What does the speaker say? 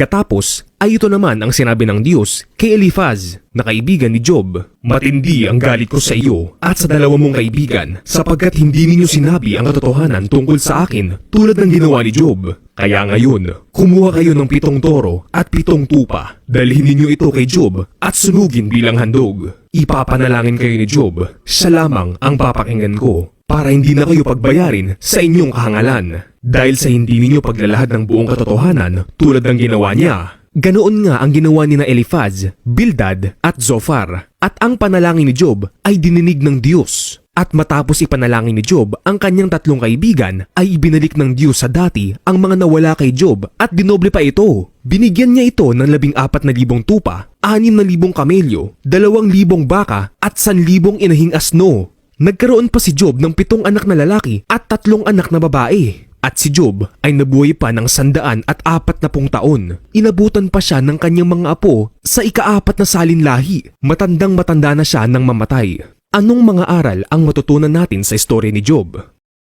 Pagkatapos ay ito naman ang sinabi ng Diyos kay Eliphaz na kaibigan ni Job. Matindi ang galit ko sa iyo at sa dalawa mong kaibigan sapagkat hindi ninyo sinabi ang katotohanan tungkol sa akin tulad ng ginawa ni Job. Kaya ngayon, kumuha kayo ng pitong toro at pitong tupa. Dalhin ninyo ito kay Job at sunugin bilang handog. Ipapanalangin kayo ni Job. Siya lamang ang papakinggan ko para hindi na kayo pagbayarin sa inyong kahangalan. Dahil sa hindi ninyo paglalahad ng buong katotohanan tulad ng ginawa niya. Ganoon nga ang ginawa ni na Eliphaz, Bildad at Zophar. At ang panalangin ni Job ay dininig ng Diyos. At matapos ipanalangin ni Job ang kanyang tatlong kaibigan ay ibinalik ng Diyos sa dati ang mga nawala kay Job at dinoble pa ito. Binigyan niya ito ng labing apat na libong tupa, anim na libong kamelyo, dalawang libong baka at san libong inahing asno. Nagkaroon pa si Job ng pitong anak na lalaki at tatlong anak na babae. At si Job ay nabuhay pa ng sandaan at apat na pung taon. Inabutan pa siya ng kanyang mga apo sa ikaapat na salinlahi. Matandang matanda na siya nang mamatay. Anong mga aral ang matutunan natin sa istorya ni Job?